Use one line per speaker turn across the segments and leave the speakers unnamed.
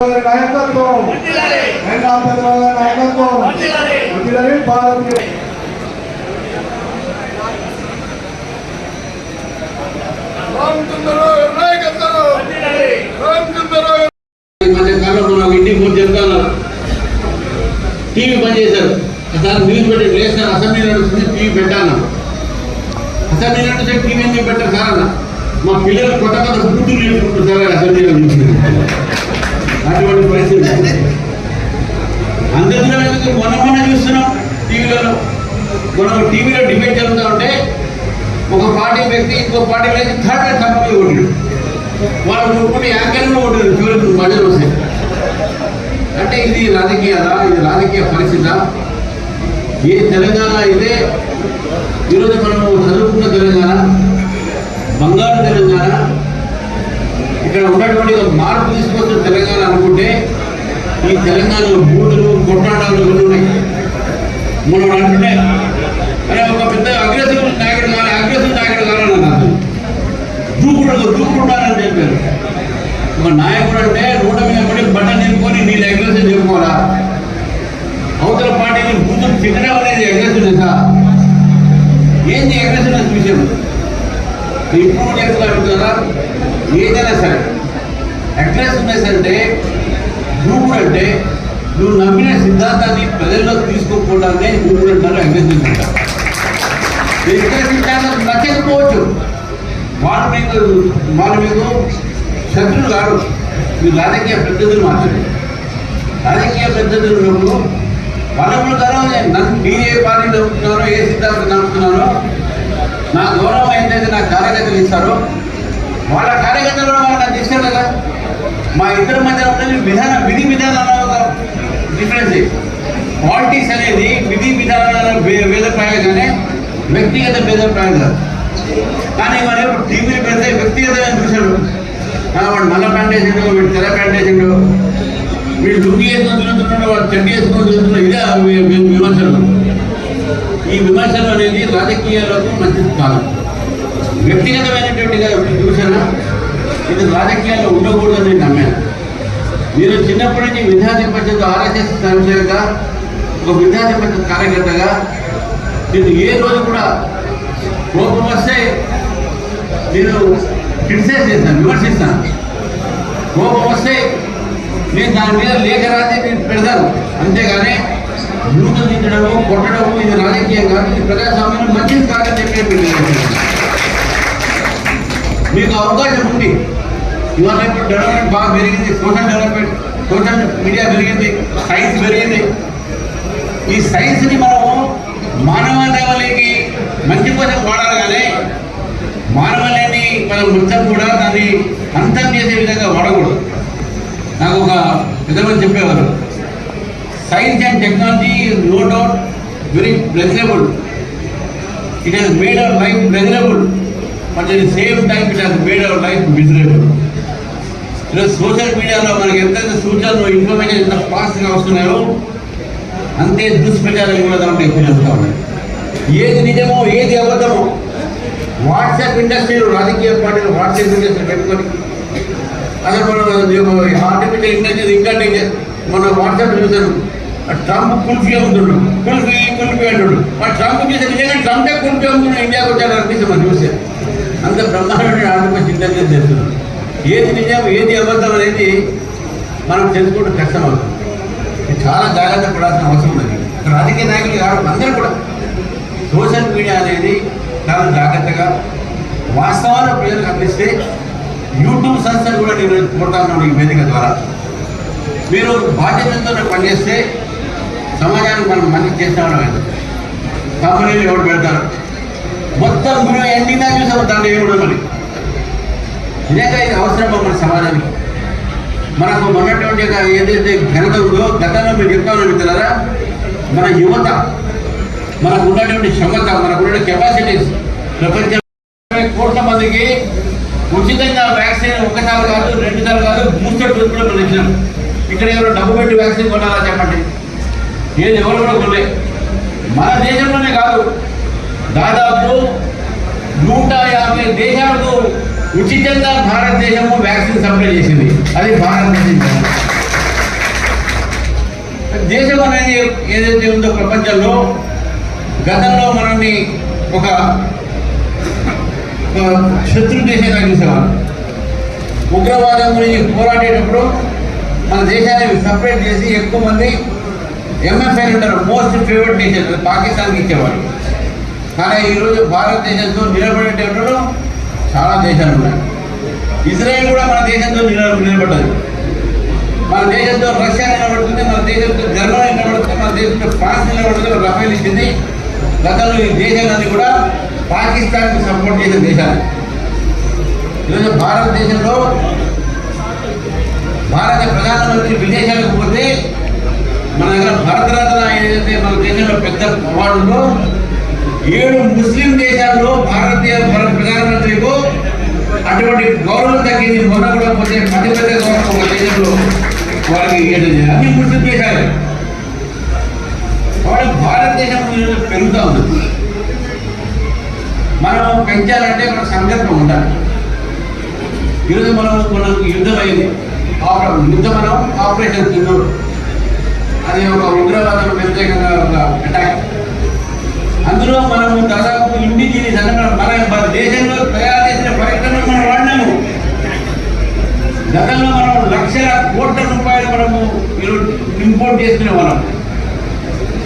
నాయకత్వం. నాయకత్వం. భారతీయ.
నాకు ఇంటికి ఫోన్ చెప్తాను టీవీ బంద్ చేశారు. సార్ న్యూస్ పెట్టి లేదు సార్ అసెంబ్లీ నడుస్తుంది టీవీ పెట్టాను అసెంబ్లీ నడిస్తే టీవీ ఎందుకు పెట్టారు సార్ అన్న? మా పిల్లలు కొత్త కొత్త సార్ అసెంబ్లీలో. అటువంటి పరిస్థితి అందరిలో మొన్న మొన్న చూస్తున్నాం టీవీలలో. మనం టీవీలో డిబేట్ జరుగుతూ ఉంటే ఒక పార్టీ వ్యక్తి ఇంకో పార్టీ వ్యక్తి థర్డ్ కంపెనీ కొట్టాడు వాళ్ళు కొట్టుకుని యాంకర్లు కొట్టారు చివరికి మధ్యలో వస్తాయి. అంటే ఇది రాజకీయాలా? ఇది రాజకీయ పరిస్థితి? ఏ తెలంగాణ అయితే ఈరోజు మనం చదువుకున్న తెలంగాణ బంగారు తెలంగాణ ఇక్కడ ఉన్నటువంటి ఒక మార్పు తీసుకొస్తున్న తెలంగాణ అనుకుంటే ఈ తెలంగాణలో బూతులు కొట్లాటాలు ఉన్నాయి. మనం అంటుంటే అరే ఒక పెద్ద అగ్రెసివ్ నాయకుడు కావాలి అగ్రెసివ్ నాయకుడు కావాలన్నారు నాకు దూకుడు దూకుంటానని చెప్పారు. ఒక నాయకుడు అంటే రోడ్డు మీద పడి బట్టలు నింపుకొని నీళ్ళు అగ్రెసివ్ చెప్పుకోవాలా? అవతల పార్టీని బూతులు తిట్టడం అనేది అగ్రెసివ్నెస్ ఏంది అగ్రెసివ్నెస్ విషయం? ఇంప్రూవ్మెంట్స్ చేస్తున్నా అడుగుతారా ఏదైనా సరే. అగ్రెసివ్నెస్ అంటే దూకుడు అంటే నువ్వు నమ్మిన సిద్ధాంతాన్ని ప్రజల్లో తీసుకోకపోవడాన్ని దూకుడు అంటారు అగ్రెసివ్ అంటారు సిద్ధాంతం నచ్చకపోవచ్చు. వాళ్ళు మీకు వాళ్ళు మీకు శత్రులు కాదు మీ రాజకీయ ప్రతినిధులు మాత్రమే. రాజకీయ ప్రతినిధులు ఉన్నప్పుడు వాళ్ళప్పుడు గౌరవం నన్ను నేను ఏ పార్టీ నమ్ముతున్నానో ఏ సిద్ధాంతం నమ్ముతున్నానో నా గౌరవం ఏంటంటే నా కార్యకర్తలు ఇస్తారు వాళ్ళ కార్యకర్తలు కూడా వాళ్ళు నాకు కదా మా ఇద్దరి మధ్య ఉండేది విధాన విధి విధానాల డిఫరెన్స్ పాలిటిక్స్ అనేది విధి విధానాల భేదప్రాయాలు కానీ వ్యక్తిగత భేదప్రాయాలు కాదు. కానీ మరి టీవీలు పెడితే వ్యక్తిగతమైన చూశాడు వాడు నల్ల ప్యాంట్ వేసిండు వీడు తెల్ల ప్యాంట్ వేసిండు వీడు లుంగి వేసుకొని తిరుగుతున్నాడు వాడు చెడ్డి వేసుకొని తిరుగుతున్నాడు ఇదే విమర్శలు. ఈ విమర్శలు అనేది రాజకీయాలకు మంచిది కాదు. వ్యక్తిగతమైనటువంటిగా చూసానా ఇది రాజకీయాల్లో ఉండకూడదని నేను నమ్మాను. మీరు చిన్నప్పటి నుంచి విద్యార్థి పరిషత్ ఆర్ఎస్ఎస్ సంస్థగా ఒక విద్యార్థి పరిషత్ కార్యకర్తగా నేను ఏ రోజు కూడా కోపం వస్తే నేను క్రిటిసైజ్ చేస్తాను విమర్శిస్తాను. కోపం వస్తే నేను దాని మీద లేఖ రాసి నేను పెడతాను. అంతేగాని యూత్ కొట్టడము ఇది రాజకీయం కాదు ఇది ప్రజాస్వామ్యం మంచిది కాదని చెప్పి మీకు అవకాశం ఉంది. ఇవాళ ఇప్పుడు డెవలప్మెంట్ బాగా పెరిగింది. సోషల్ డెవలప్మెంట్ సోషల్ మీడియా పెరిగింది. సైన్స్ పెరిగింది. ఈ సైన్స్ని మనము మానవ లెవెల్కి మంచి కోసం వాడాలి కానీ మానవలేని మనం మొత్తం కూడా దాన్ని అంతం చేసే విధంగా వాడకూడదు. నాకు ఒక విధంగా చెప్పేవారు. Science and technology no doubt very pleasurable it has made our life pleasurable but at same time it has made our life miserable ఈరోజు సోషల్ మీడియాలో మనకి ఎంతైతే సూచనలు ఇన్ఫర్మేషన్ ఎంత ఫాస్ట్గా వస్తున్నాయో అంతే దుష్ప్రచారం కూడా దాంట్లో ఎక్కువ జరుగుతూ ఉన్నాయి. ఏది నిజమో ఏది అబద్ధమో వాట్సాప్ ఇండస్ట్రీలో రాజకీయ పార్టీలు వాట్సాప్ ఇండస్ట్రీ పెట్టుకొని అసలు మనం ఆర్టిఫిషియల్ ఇంటెలిజెన్స్ ఇంకా మన వాట్సాప్ చూసాను ట్రంప్ కుల్ఫీ అమ్ముతుండు కుల్ఫీ కుల్ఫీ అంటుడు ఆ ట్రంప్ చేసే నిజంగా ట్రంపే కుల్ఫీ అమ్ముతున్నాడు ఇండియాకి వచ్చాడు అనిపిస్తుంది మనం చూస్తే అంత బ్రహ్మాండమైన ఆర్టిఫిషియల్ ఇంటెలిజెన్స్ చేస్తున్నాడు ఏది నిజం ఏది అబద్ధం అనేది మనం తెలుసుకోవడం కష్టం అవుతుంది ఇది చాలా జాగ్రత్త పడాల్సిన అవసరం ఉంది రాజకీయ నాయకులు కావడం అందరూ కూడా. సోషల్ మీడియా అనేది చాలా జాగ్రత్తగా వాస్తవాలు ప్రజలకు అందిస్తే యూట్యూబ్ సంస్థలు కూడా నేను కోరుతా ఉన్నాను ఈ వేదిక ద్వారా. మీరు బాధ్యతతో పనిచేస్తే సమాజానికి మనం మంచి చేస్తామని కంపెనీలు ఎవరు పెడతారు? మొత్తం మీరు ఎండినా చూసాము దాంట్లో ఏమి ఉండదు మరి నిజంగా ఇది అవసరం మన సమాజానికి. మనకు మొన్నటువంటి ఏదైతే ఘనత ఉందో గతంలో మీరు చెప్తాను చెప్తున్నారా? మన యువత మనకు ఉన్నటువంటి క్షమత మనకు ఉన్న కెపాసిటీస్ ప్రపంచ కోట్ల మందికి ఉచితంగా వ్యాక్సిన్ ఒకసారి కాదు రెండు సార్లు కాదు బూస్టర్ డోస్ కూడా మనం ఇచ్చినాం. ఇక్కడ ఎవరు డబ్బు పెట్టి వ్యాక్సిన్ కొనాలా చెప్పండి? ఏది ఎవరు కూడా కొనలే. మన దేశంలోనే కాదు దాదాపు నూట యాభై దేశాలకు ఉచితంగా భారతదేశము వ్యాక్సిన్ సప్లై చేసింది. అది భారతదేశం దేశం అనేది ఏదైతే ఉందో ప్రపంచంలో గతంలో మనల్ని ఒక ఒక శత్రు దేశంగా చూసేవారు. ఉగ్రవాదం గురించి పోరాడేటప్పుడు మన దేశాన్ని సపరేట్ చేసి ఎక్కువ మంది ఎంఎఫ్ఐ ఉంటారు మోస్ట్ ఫేవరెట్ నేషన్ పాకిస్తాన్కి ఇచ్చేవారు కానీ ఈరోజు భారతదేశంతో నిలబడేటప్పుడు చాలా దేశాలు ఉన్నాయి. ఇజ్రాయెల్ కూడా మన దేశంతో నిల నిలబడ్డది. మన దేశంతో రష్యా నిలబడుతుంది మన దేశంతో జర్మనీ నిలబడుతుంది మన దేశంతో ఫ్రాన్స్ నిలబడుతుంది రఫేల్ ఇచ్చింది. గతంలో ఈ దేశాలన్నీ కూడా పాకిస్తాన్కి సపోర్ట్ చేసే దేశాలు. ఈరోజు భారతదేశంలో భారత ప్రధానమంత్రి విదేశాలకు పోతే మన దగ్గర భారతరత్న ఏదైతే మన దేశంలో పెద్ద అవార్డు ఏడు ముస్లిం దేశాల్లో భారతీయ ప్రధానమంత్రికు అటువంటి గౌరవం తగ్గింది. మొన్న కూడా పోతే అతి పెద్ద గౌరవం ఒక దేశంలో వాళ్ళకి ఇవ్వడం అన్ని ముస్లిం దేశాలు. కాబట్టి భారతదేశం పెరుగుతూ ఉంది. మనం పెంచాలంటే మన సంకల్పం ఉండాలి. ఈరోజు మనం మనకు యుద్ధం అయింది. యుద్ధం మనం ఆపరేషన్ తిన్నాడు అది ఒక ఉగ్రవాదం వ్యతిరేకంగా ఒక అటాక్ అందులో మనము దాదాపు ఇండిజినియస్ అంటే మన మన దేశంలో తయారు చేసిన ప్రయత్నం మనం వాడినాము. గతంలో మనం లక్షల కోట్ల రూపాయలు మనము ఇంపోర్ట్ చేసుకునే వాళ్ళం.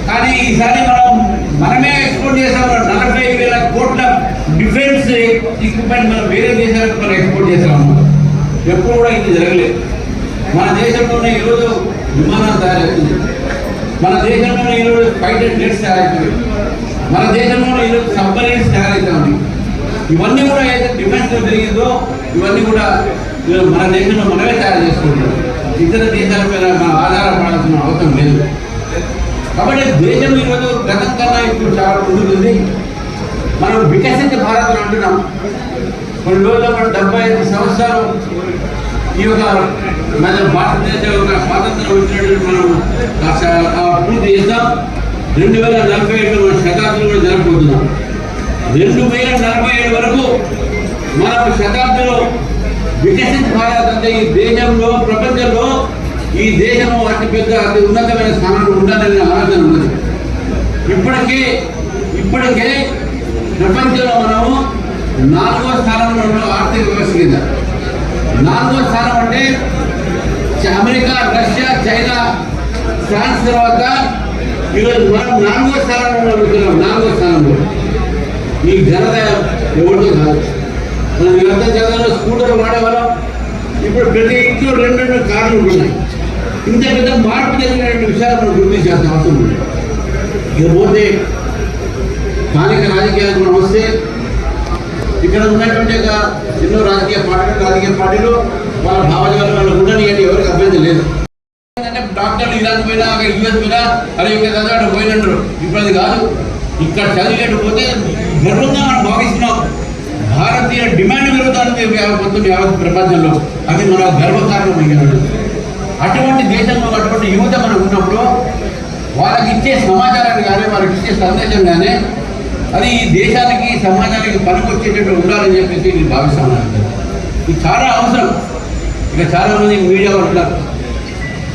కానీ ఈసారి మనం మనమే ఎక్స్పోర్ట్ చేసాం నలభై వేల కోట్ల డిఫెన్స్ ఎక్విప్మెంట్ మనం వేరే దేశాలకు మనం ఎక్స్పోర్ట్ చేసాము. ఎప్పుడు కూడా ఇది జరగలేదు. మన దేశంలోనే ఈరోజు విమానాలు తయారవుతుంది మన దేశంలోనే ఈరోజు ఫైటర్ జెట్స్ తయారవుతుంది మన దేశంలోనే ఈరోజు సబ్మరీన్స్ తయారవుతా ఉన్నాయి ఇవన్నీ కూడా ఏదైతే డిఫెన్స్లో పెరిగిందో ఇవన్నీ కూడా మన దేశంలో మనమే తయారు చేసుకుంటున్నాం. ఇతర దేశాల పైన మనం ఆధారపడాల్సిన అవసరం లేదు. కాబట్టి దేశం ఈరోజు గతం కన్నా ఇప్పుడు చాలా ముందుకుంది. మనం వికసిత భారత్ అంటున్నాం. కొన్ని రోజుల్లో మనం డెబ్బై ఐదు సంవత్సరాలు ఈ యొక్క మన భారతదేశ యొక్క స్వాతంత్రం వచ్చినట్టు మనం ఆ పూర్తి చేస్తాం రెండు వేల నలభై ఏడు మన శతాబ్దం కూడా జరగబోతున్నాం. రెండు వేల నలభై ఏడు వరకు మన శతాబ్దంలో వికసిత భారత్ అంటే ఈ దేశంలో ప్రపంచంలో ఈ దేశం అతిపెద్ద అతి ఉన్నతమైన స్థానంలో ఉండాలనే ఆలోచన ఉన్నది. ఇప్పటికే ఇప్పటికే ప్రపంచంలో మనము నాలుగో స్థానంలో ఉన్నాం ఆర్థిక వ్యవస్థ కింద నాలుగో స్థానం అంటే అమెరికా రష్యా చైనా ఫ్రాన్స్ తర్వాత ఈరోజు మనం నాలుగో స్థానంలో ఉంటున్నాం. నాలుగో స్థానంలో. ఈ ఘనత ఎవరితో కాదు. మనం ఎంత చదువులో స్కూటర్ వాడేవాళ్ళం. ఇప్పుడు ప్రతి ఇంట్లో రెండు రెండు కార్లు ఉంటున్నాయి. ఇంత పెద్ద మార్పు జరిగినటువంటి విషయాలు మనం గుర్తించాల్సిన అవసరం ఉంది. ఇకపోతే స్థానిక రాజకీయాలకు మనం వస్తే ఇక్కడ ఉన్నటువంటి ఎన్నో రాజకీయ పార్టీలు రాజకీయ పార్టీలు వాళ్ళ భావజాలు వాళ్ళు ఉండనియండి ఎవరికి అభ్యర్థి లేదు. డాక్టర్లు ఇరాన్ పోయినా అక్కడ పోయినా అరే ఇక్కడ చదివాడు పోయినంటారు ఇప్పుడు అది కాదు. ఇక్కడ చదివేట్టు పోతే గర్వంగా మనం భావిస్తున్నాం. భారతీయ డిమాండ్ పెరుగుతుంది మొత్తం యావత్ ప్రపంచంలో? అది మన గర్వకారణం అయ్యాడు అటువంటి దేశంలో అటువంటి యువత మనం ఉన్నప్పుడు వాళ్ళకి ఇచ్చే సమాచారాన్ని కానీ వాళ్ళకి ఇచ్చే సందేశం కానీ అది ఈ దేశానికి సమాజానికి పనికొచ్చేటట్టు ఉండాలని చెప్పేసి నేను భావిస్తాను. ఇది చాలా అవసరం. ఇక చాలా మంది మీడియా వాళ్ళు ఉన్నారు.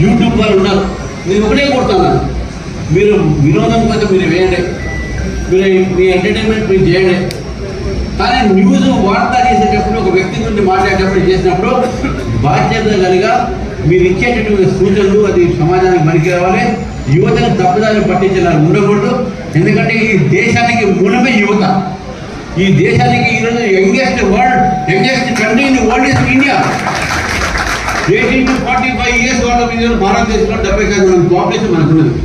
యూట్యూబ్ వాళ్ళు ఉన్నారు. నేను ఒకటే కొడుతున్నాను మీరు వినోదం కోసం మీరు వేయండి. మీరు మీ ఎంటర్టైన్మెంట్ మీరు చేయండి. కానీ న్యూస్ వార్త చేసేటప్పుడు ఒక వ్యక్తి గురించి మాట్లాడేటప్పుడు చేసినప్పుడు బాధ్యత కలిగా మీరు ఇచ్చేటటువంటి సూచనలు అది సమాజానికి పనికి రావాలి. యువతను తప్పుదారి పట్టించాలని ఉండకూడదు. ఎందుకంటే ఈ దేశానికి మూలమే యువత. ఈ దేశానికి ఈరోజు youngest world youngest country in world is India. Eighteen to forty five years వాళ్ళ మీద భారతదేశంలో డెబ్బై శాతం మంది పాపులేషన్ మనకు ఉన్నది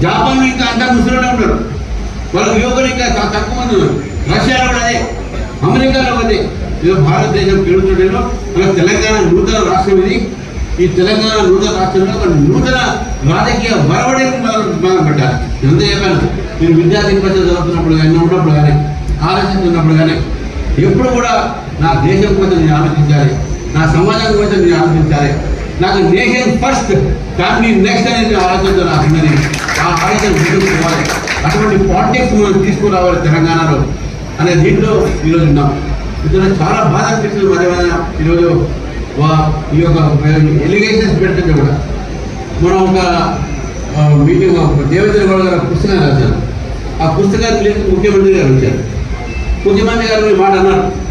జపాన్ ఇంకా అంతా ముసలిలో ఉన్నారు. వాళ్ళ యువకులు ఇంకా తక్కువ మంది ఉన్నారు. రష్యాలో కూడా అదే. అమెరికాలో అదే. ఇదో భారతదేశం పెరుగుతుండేలో మన తెలంగాణ నూతన రాష్ట్రం ఇది. ఈ తెలంగాణ నూతన రాష్ట్రంలో ఒక నూతన రాజకీయ బలవడిని మనం మనం పెట్టాలి. ఎంత చెప్పాను. నేను విద్యార్థి పరిషత్ చదువుతున్నప్పుడు కానీ ఉన్నప్పుడు కానీ ఆలోచిస్తున్నప్పుడు కానీ ఎప్పుడు కూడా నా దేశం కోసం నేను ఆలోచించాలి నా సమాజం కోసం నేను ఆలోచించాలి. నాకు నేషన్ ఫస్ట్ ఫ్యామిలీ నెక్స్ట్ అనేది ఆలోచనతో నాకు ఉన్నది ఆ ఆలోచన ముందుకు పోవాలి. అటువంటి పాలిటిక్స్ మనం తీసుకురావాలి తెలంగాణలో అనే దీంట్లో ఈరోజు ఉన్నాం. ఇందులో చాలా బాధ అనిపిస్తుంది మధ్య ఈరోజు వా- ఈ యొక్క ఎలిగేషన్స్ పెడుతుంటే కూడా. మనం ఒక మీటింగ్ దేవేంద్ర గౌడ గారు పుస్తకం రాశారు. ఆ పుస్తకాన్ని లేక ముఖ్యమంత్రి గారు వచ్చారు. ముఖ్యమంత్రి గారు ఈ మాట అన్నారు.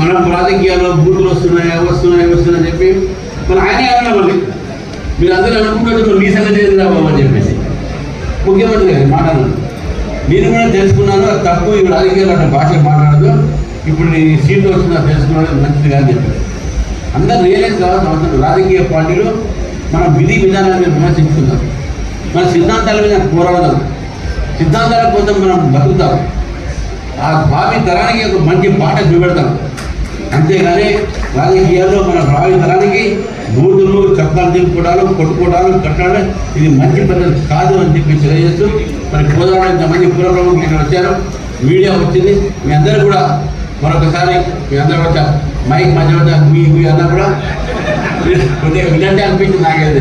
మన రాజకీయాల్లో బూతులు వస్తున్నాయా వస్తున్నాయా వస్తున్నాయని చెప్పి. మన ఆయనే అన్నారు మళ్ళీ మీరు అందరూ అనుకుంటున్నారు మీ సంగతి ఏంది బాబు అని చెప్పేసి. ముఖ్యమంత్రి గారు మాట అన్నారు. నేను కూడా తెలుసుకున్నాను అది తప్పు ఈ రాజకీయాల్లో అన్న భాష మాట్లాడదు. ఇప్పుడు నీ సీట్లు వస్తున్నా తెలుసుకున్నాను మంచిది కాదని చెప్పారు. అందరూ రియలైజ్ కావాల్సిన అవసరం రాజకీయ పార్టీలు మన విధి విధానాన్ని విమర్శించుకుందాం. మన సిద్ధాంతాల మీద పోరాడదాం. సిద్ధాంతాల కోసం మనం బతుకుతాం. ఆ భావి తరానికి ఒక మంచి పాట చూపెడతాం. అంతేగాని రాజకీయాల్లో మన భావి తరానికి బూతులు చక్రాలు తిప్పుకోవడాలు కొట్టుకోవడాలు కట్టడం ఇది మంచి పద్ధతి కాదు అని చెప్పి తెలియజేస్తూ మరి గోదావరి ఇంతమంది పూర్వ నేను ఇక్కడ వచ్చారు మీడియా వచ్చింది. మీ అందరూ కూడా మరొకసారి మీ అందరూ కూడా మైక్ మధ్య మధ్య మీ మీ అందరూ కూడా? కొద్దిగా వినంటే అనిపించింది నాకైతే.